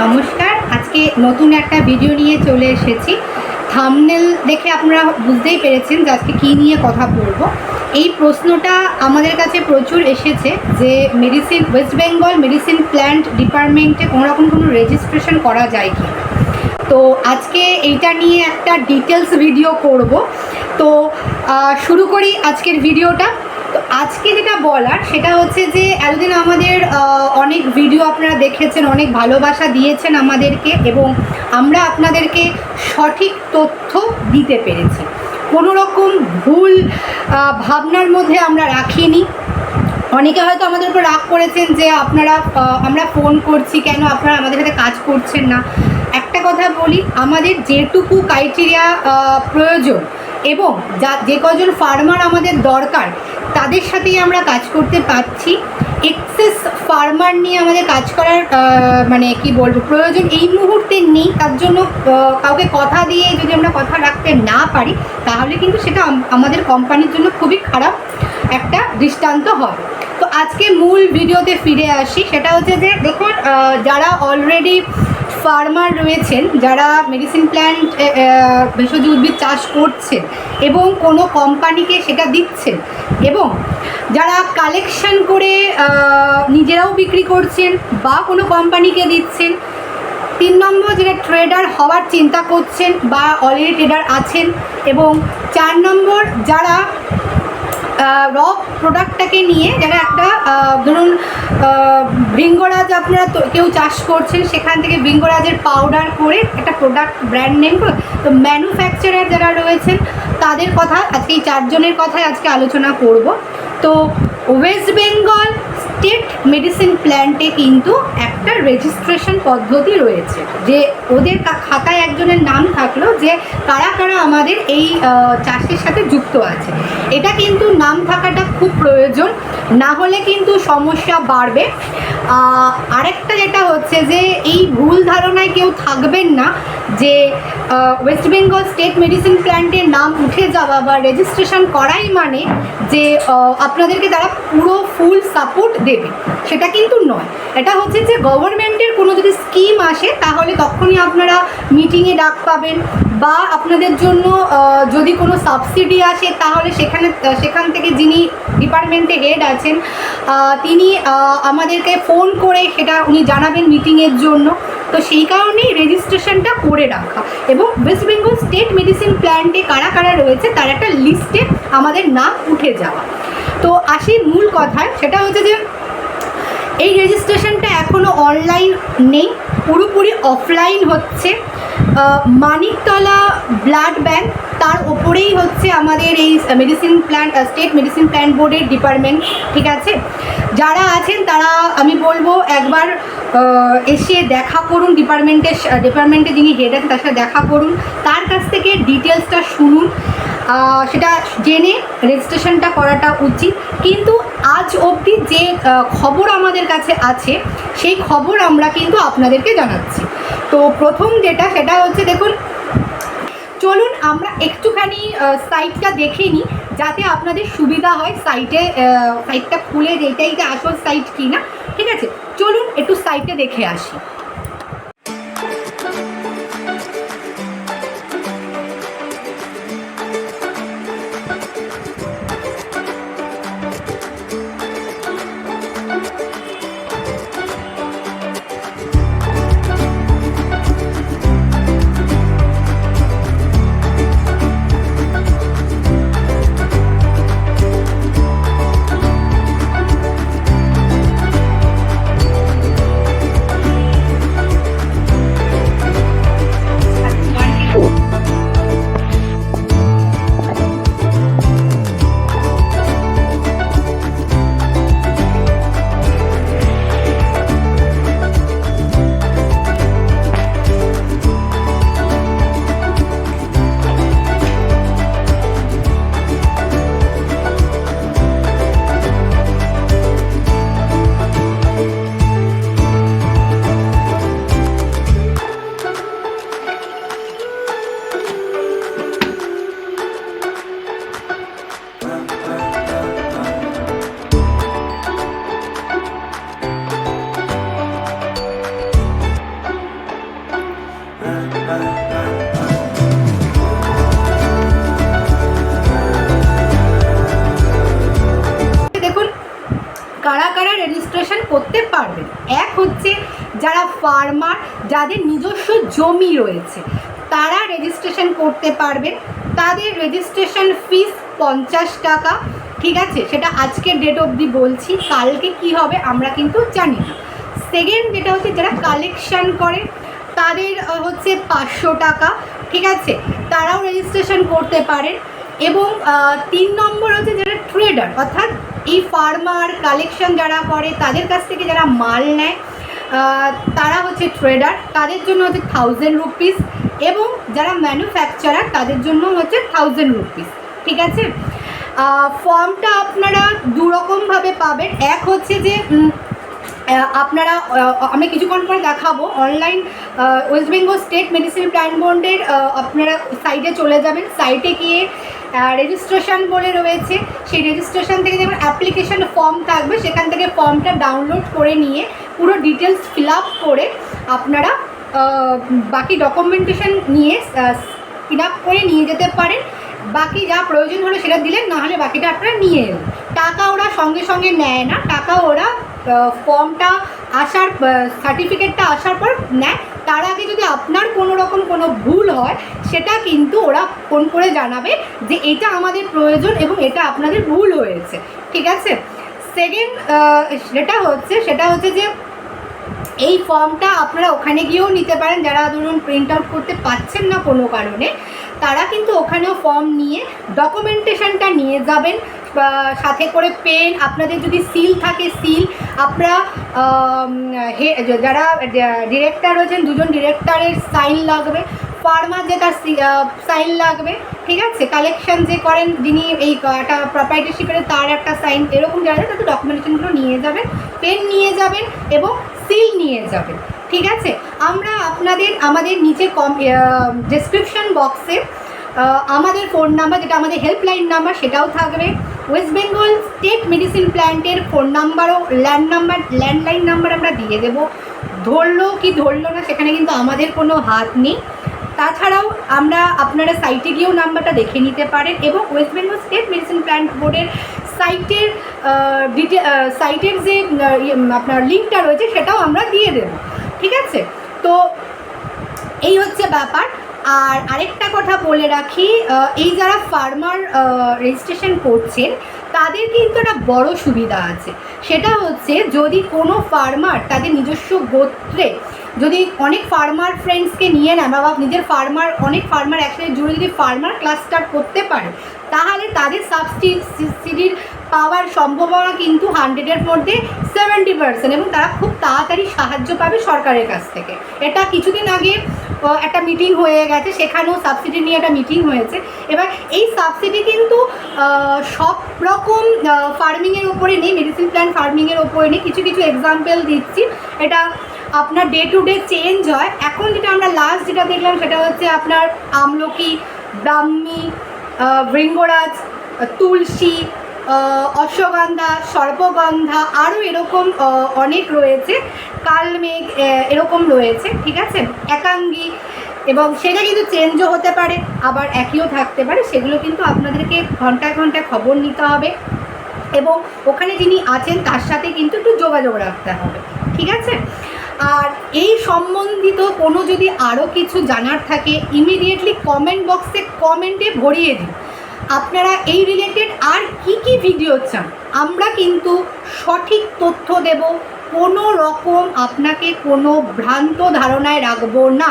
নমস্কার। আজকে নতুন একটা ভিডিও নিয়ে চলে এসেছি। থামনেল দেখে আপনারা বুঝতেই পেরেছেন যে আজকে কী নিয়ে কথা বলব। এই প্রশ্নটা আমাদের কাছে প্রচুর এসেছে যে medicine West Bengal medicine plant ডিপার্টমেন্টে কোনোরকম কোনো রেজিস্ট্রেশন করা যায় কি তো আজকে এইটা নিয়ে একটা ডিটেলস ভিডিও করব। তো শুরু করি আজকের ভিডিওটা তো আজকে যেটা বলার, সেটা হচ্ছে যে এতদিন আমাদের অনেক ভিডিও আপনারা দেখেছেন, অনেক ভালোবাসা দিয়েছেন আমাদেরকে এবং আমরা আপনাদেরকে সঠিক তথ্য দিতে পেরেছি। কোনো রকম ভুল ভাবনার মধ্যে আমরা রাখিনি। অনেকে হয়তো আমাদের উপর রাগ করেছেন যে আপনারা আমরা ফোন করছি কেন? আপনারা আমাদের সাথে কাজ করছেন না। একটা কথা বলি, আমাদের যেটুকু ক্রাইটেরিয়া প্রয়োজন এবং যা, যে কজন ফার্মার আমাদের দরকার তাদের সাথেই আমরা কাজ করতে পারছি এক্সেস ফার্মার নিয়ে আমাদের কাজ করার মানে কি বলব, প্রয়োজন এই মুহূর্তে নেই। তার জন্য কাউকে কথা দিয়ে যদি আমরা কথা রাখতে না পারি, তাহলে কিন্তু সেটা আমাদের কোম্পানির জন্য খুবই খারাপ একটা দৃষ্টান্ত হবে। তো আজকে মূল ভিডিওতে ফিরে আসি। সেটা হচ্ছে যে, দেখুন যারা অলরেডি ফার্মার রয়েছেন যারা মেডিসিন প্ল্যান্ট ভেষজ উদ্ভিদ চাষ করছেন এবং কোনো কোম্পানিকে সেটা দিচ্ছেন এবং যারা কালেকশন করে নিজেরাও বিক্রি করছেন বা কোনো কোম্পানিকে দিচ্ছেন, তিন নম্বর যেটা ট্রেডার হওয়ার চিন্তা করছেন বা অলরেডি ট্রেডার আছেন এবং চার নম্বর যারা র প্রোডাক্টটাকে নিয়ে যারা একটা ধরুন ভৃঙ্গরাজ আপনারা কেউ চাষ করছেন, সেখান থেকে ভৃঙ্গরাজের পাউডার করে একটা প্রোডাক্ট ব্র্যান্ড নেম করে, তো ম্যানুফ্যাকচারার যারা রয়েছেন, তাদের কথা, আজকে এই চারজনের কথাই আজকে আলোচনা করব। তো ওয়েস্ট বেঙ্গল স্টেট মেডিসিন প্ল্যান্টে কিন্তু একটা রেজিস্ট্রেশন পদ্ধতি রয়েছে। যে ওদের খাতায় একজনের নাম থাকল যে কারা কারা আমাদের এই চাষের সাথে যুক্ত আছে। এটা কিন্তু নাম থাকাটা খুব প্রয়োজন। না হলে কিন্তু সমস্যা বাড়বে। আরেকটা যেটা হচ্ছে যে এই ভুল ধারণায় কেউ থাকবেন না। যে ওয়েস্ট বেঙ্গল স্টেট মেডিসিন প্ল্যান্টের নাম উঠে যাওয়া বা রেজিস্ট্রেশন করাই মানে যে আপনাদেরকে তারা পুরো ফুল সাপোর্ট দেবে। সেটা কিন্তু নয়। এটা হচ্ছে যে গভর্নমেন্টের কোনো যদি স্কিম আসে, তাহলে তখনই আপনারা মিটিংয়ে ডাক পাবেন বা আপনাদের জন্য যদি কোনো সাবসিডি আসে, তাহলে সেখানে, সেখান থেকে যিনি ডিপার্টমেন্টে হেড আছেন তিনি আমাদেরকে ফোন করে সেটা উনি জানাবেন মিটিংয়ের জন্য। তো সেই কারণেই রেজিস্ট্রেশনটা করে রাখা। এবং ওয়েস্ট বেঙ্গল স্টেট মেডিসিন প্ল্যান্টে কারা কারা রয়েছে, তার একটা লিস্টে আমাদের নাম উঠে যাওয়া তো আসি মূল কথায়, সেটা হচ্ছে যে, এই রেজিস্ট্রেশনটা এখনও অনলাইন নেই, পুরোপুরি অফলাইন হচ্ছে। মানিকতলা ব্লাড ব্যাংক তার ওপরেই হচ্ছে আমাদের এই medicine plan state medicine plan বোর্ডের ডিপার্টমেন্ট ঠিক আছে? যারা আছেন তারা, আমি বলব একবার এসে দেখা করুন ডিপার্টমেন্টের ডিপার্টমেন্টে যিনি হেড আছেন তার সাথে দেখা করুন। তার কাছ থেকে ডিটেলসটা শুনুন। সেটা জেনে রেজিস্ট্রেশনটা করাটা উচিত। কিন্তু আজ অবধি যে খবর আমাদের কাছে আছে, সেই খবর আমরা কিন্তু আপনাদেরকে জানাচ্ছি। তো প্রথম যেটা, সেটা হচ্ছে দেখুন চলুন আমরা একটুখানি সাইটটা দেখে নিই, যাতে আপনাদের সুবিধা হয় সাইটে সাইটটা খুলে যে আসল সাইট কি না ঠিক আছে? চলুন একটু সাইটে দেখে আসি। যারা ফার্মার যাদের নিজস্ব জমি রয়েছে, তারা রেজিস্ট্রেশন করতে পারবেন। তাদের রেজিস্ট্রেশন ফিস পঞ্চাশ টাকা। ঠিক আছে? সেটা আজকের ডেট অবধি বলছি। কালকে কি হবে আমরা কিন্তু জানি না। সেকেন্ড যেটা হচ্ছে, যারা কালেকশান করে, তাদের হচ্ছে পাঁচশো টাকা। ঠিক আছে? তারাও রেজিস্ট্রেশন করতে পারেন। এবং তিন নম্বর হচ্ছে যারা ট্রেডার অর্থাৎ এই ফার্মার কালেকশন যারা করে, তাদের কাছ থেকে যারা মাল নেয় তারা হচ্ছে ট্রেডার তাদের জন্য হচ্ছে থাউজেন্ড রুপিস এবং যারা ম্যানুফ্যাকচারার তাদের জন্য হচ্ছে থাউজেন্ড রুপিস ঠিক আছে? ফর্মটা আপনারা দুরকমভাবে পাবেন। এক হচ্ছে যে আপনারা আমি কিছুক্ষণ পরে দেখাবো। Online West Bengal state medicine plan বোর্ডের আপনারা সাইটে চলে যাবেন। সাইটে গিয়ে রেজিস্ট্রেশন বলে রয়েছে। সেই রেজিস্ট্রেশন থেকে যেমন অ্যাপ্লিকেশন ফর্ম থাকবে, সেখান থেকে ফর্মটা ডাউনলোড করে নিয়ে পুরো ডিটেলস ফিল আপ করে আপনারা বাকি ডকুমেন্টেশন নিয়ে ফিল আপ করে নিয়ে যেতে পারেন। বাকি যা প্রয়োজন হলো সেটা দিলেন, না হলে বাকিটা আপনারা নিয়ে এলেন। টাকা ওরা সঙ্গে সঙ্গে নেয় না, টাকা ওরা ফর্মটা আসার সার্টিফিকেটটা আসার পর নেয়। তার আগে যদি আপনার কোনো রকম কোনো ভুল হয়, সেটা কিন্তু ওরা ফোন করে জানাবে যে এটা আমাদের প্রয়োজন এবং এটা আপনাদের ভুল হয়েছে। ঠিক আছে? সেকেন্ড যেটা হচ্ছে, সেটা হচ্ছে যে এই ফর্মটা আপনারা ওখানে গিয়েও নিতে পারেন। যারা ধরুন প্রিন্ট আউট করতে পারছেন না কোনো কারণে তারা কিন্তু ওখানেও ফর্ম নিয়ে ডকুমেন্টেশনটা নিয়ে যাবেন সাথে করে পেন আপনাদের যদি সিল থাকে সিল আপনারা যারা ডিরেক্টর রয়েছেন, দুজন ডিরেক্টরের সাইন লাগবে ফার্মার যে তার সাইন লাগবে, ঠিক আছে? কালেকশন যে করেন, যিনি এই একটা প্রপার্টিশিপের তার একটা সাইন এরকম যারা তাদের ডকুমেন্টেশনগুলো নিয়ে যাবেন পেন নিয়ে যাবেন এবং সিল নিয়ে যাবেন। ঠিক আছে? আমরা আপনাদের আমাদের নিচে কম ডেসক্রিপশন বক্সে আমাদের ফোন নাম্বার যেটা আমাদের হেল্পলাইন নাম্বার সেটাও থাকবে। ওয়েস্ট বেঙ্গল স্টেট মেডিসিন প্ল্যান্টের ফোন নাম্বারও ল্যান্ড নাম্বার ল্যান্ডলাইন নাম্বার আমরা দিয়ে দেবো। ধরলো কি ধরলো না সেখানে কিন্তু আমাদের কোনো হাত নেই। তাছাড়াও আমরা আপনারা সাইটে গিয়েও নাম্বারটা দেখে নিতে পারেন এবং West Bengal state medicine plant বোর্ডের সাইটের সাইটের যে ইয়ে, আপনার লিঙ্কটা রয়েছে সেটাও আমরা দিয়ে দেবো। ঠিক আছে? তো এই হচ্ছে ব্যাপার। আর আরেকটা কথা বলে রাখি এই যারা ফার্মার রেজিস্ট্রেশন করছেন, তাদের কিন্তু একটা বড় সুবিধা আছে। সেটা হচ্ছে যদি কোনো ফার্মার তাদের নিজস্ব গোত্রে যদি অনেক ফার্মার ফ্রেন্ডসকে নিয়ে নেন বা নিজের ফার্মার অনেক ফার্মার একসাথে জুড়ে যদি ফার্মার ক্লাস্টার করতে পারে, তাহলে তাদের সাবসিডির পাওয়ার সম্ভাবনা কিন্তু হান্ড্রেডের মধ্যে সেভেন্টি পার্সেন্ট এবং তারা খুব তাড়াতাড়ি সাহায্য পাবে সরকারের কাছ থেকে। এটা কিছুদিন আগে একটা মিটিং হয়ে গেছে, সেখানেও সাবসিডি নিয়ে একটা মিটিং হয়েছে। এবার এই সাবসিডি কিন্তু সব রকম ফার্মিংয়ের ওপরে নেই মেডিসিন প্ল্যান্ট ফার্মিংয়ের ওপরে নেই। কিছু কিছু এক্সাম্পল দিচ্ছি। এটা আপনার ডে টু ডে চেঞ্জ হয়। এখন যেটা আমরা লাস্ট যেটা দেখলাম, সেটা হচ্ছে আপনার আমলকি, ব্রাহ্মী ভৃঙ্গরাজ, তুলসী অশ্বগন্ধা, সর্পগন্ধা আরও এরকম অনেক রয়েছে। কালমেঘ এরকম রয়েছে, ঠিক আছে? একাঙ্গী এবং সেটা কিন্তু চেঞ্জও হতে পারে, আবার একইও থাকতে পারে। সেগুলো কিন্তু আপনাদেরকে ঘন্টায় ঘন্টায় খবর নিতে হবে। এবং ওখানে যিনি আছেন, তার সাথে কিন্তু একটু যোগাযোগ রাখতে হবে, ঠিক আছে? আর এই সম্বন্ধিত কোনো যদি আরও কিছু জানার থাকে ইমিডিয়েটলি কমেন্ট বক্সে কমেন্টে ভরিয়ে দিন। আপনারা এই রিলেটেড আর কি কি ভিডিও চান? আমরা কিন্তু সঠিক তথ্য দেব, কোনো রকম আপনাকে কোনো ভ্রান্ত ধারণায় রাখব না।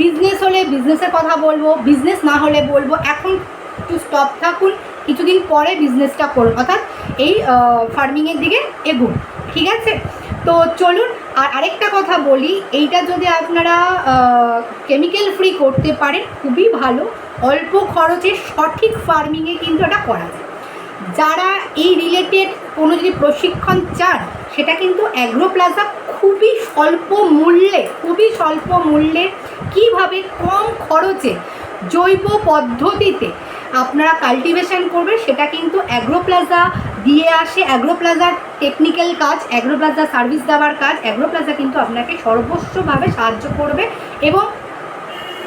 বিজনেস হলে বিজনেসের কথা বলব বিজনেস না হলে বলব। এখন একটু স্টপ থাকুন, কিছুদিন পরে বিজনেসটা করুন। অর্থাৎ এই ফার্মিংয়ের দিকে এগুন। ঠিক আছে? তো চলুন, আর আরেকটা কথা বলি, এইটা যদি আপনারা কেমিক্যাল ফ্রি করতে পারেন, খুবই ভালো। অল্প খরচে সঠিক ফার্মিংয়ে কিন্তু এটা করা যায়। যারা এই রিলেটেড কোনো যদি প্রশিক্ষণ চান, সেটা কিন্তু অ্যাগ্রো প্লাজা খুবই স্বল্প মূল্যে, খুবই স্বল্প মূল্যে কীভাবে কম খরচে জৈব পদ্ধতিতে আপনারা কাল্টিভেশন করবেন সেটা কিন্তু অ্যাগ্রো প্লাজা দিয়ে আসে। অ্যাগ্রো প্লাজার টেকনিক্যাল কাজ অ্যাগ্রোপ্লাজা সার্ভিস দেওয়ার কাজ অ্যাগ্রোপ্লাজা কিন্তু আপনাকে সর্বস্বভাবে সাহায্য করবে এবং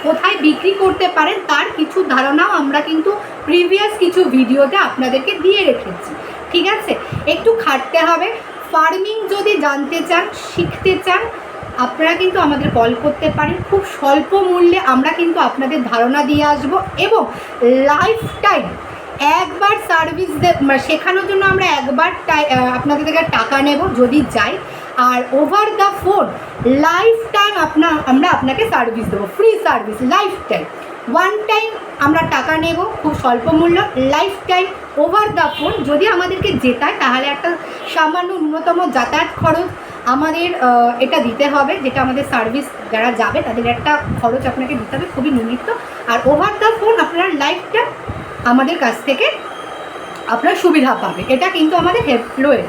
কোথায় বিক্রি করতে পারেন তার কিছু ধারণাও আমরা কিন্তু প্রিভিয়াস কিছু ভিডিওতে আপনাদেরকে দিয়ে রেখেছি। ঠিক আছে? একটু খাটতে হবে। ফার্মিং যদি জানতে চান, শিখতে চান আপনারা কিন্তু আমাদের কল করতে পারেন। খুব স্বল্প মূল্যে আমরা কিন্তু আপনাদের ধারণা দিয়ে আসব এবং লাইফ টাইম একবার সার্ভিস শেখানোর জন্য আমরা একবার আপনাদের থেকে টাকা নেব যদি যাই। আর over the phone life time আপনা আমরা আপনাকে সার্ভিস দেবো। Free service life time one time আমরা টাকা নেব খুব স্বল্প মূল্য। Life time over the phone যদি আমাদেরকে জেতায়, তাহলে একটা সামান্য ন্যূনতম যাতায়াত খরচ। আমাদের এটা দিতে হবে, যেটা আমাদের সার্ভিস যারা যাবে, তাদের একটা খরচ আপনাকে দিতে হবে, খুবই নিমিত্ত আর ওভার দ্য ফোন আপনার লাইফটা আমাদের কাছ থেকে আপনার সুবিধা পাবে এটা কিন্তু আমাদের হেল্প রয়েছে।